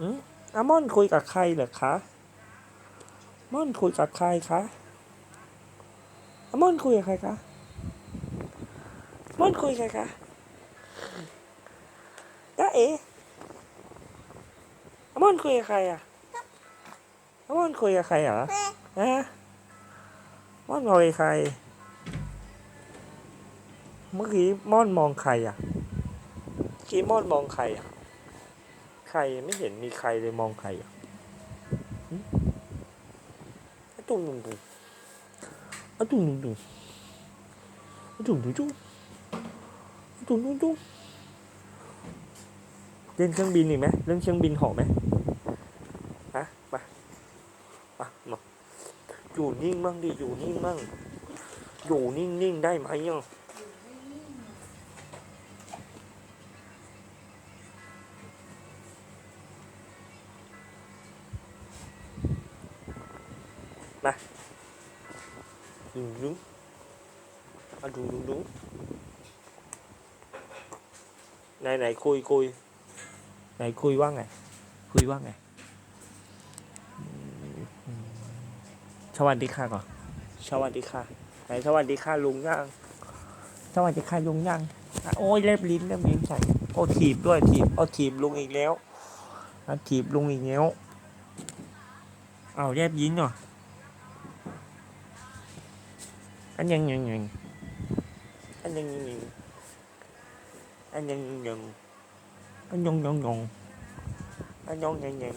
อืมอามอนคุยกับใครเหรอคะม่อนคุยกับใครคะอามอนคุยกับใครคะม่อนคุยกับใครคะจ้าเอ๋อามอนคุยกับใครอะอามอนคุยกับใครเหรอฮะม่อนคุยกับใคร เมื่อกี้ม่อนมองใครอะเมื่อกี้ม่อนมองใครอะ ใครไม่เห็นมีใครเลยมองใครอะอะตุ้งตุ้งตุ้งอะตุ้งตุ้งตุ้งอะตุ้งตุ้งตุ้งอะตุ้งตุ้งตุ้งเล่นเครื่องบินอีกไหมเล่นเครื่องบินหาะไหมฮะไปไปมาอยู่นิ่งบ้างดิอยู่นิ่งบ้างอยู่นิ่งนิ่งๆได้ไหม อะดุงดุงอะดุงดุงดุงไหนไหนคุยคุยไหนคุยว่าไง คุยว่าไงอืมสวัสดีค่ะก่อนสวัสดีค่ะไหนสวัสดีค่ะลุงย่างสวัสดีค่ะลุงย่างอะโอ้ยเล็บลิ้นเล็บลิ้นใส่โอ้ถีบด้วยถีบเอาถีบลุงอีกแล้วเอาถีบลุงอีกแล้วเอาแยบยิ้นหน่อย anh nhân nhân nhân. Anh nhân nhân nhân. Anh nhân nhân nhân. Anh nhân nhân nhân. Anh nhân nhân nhân.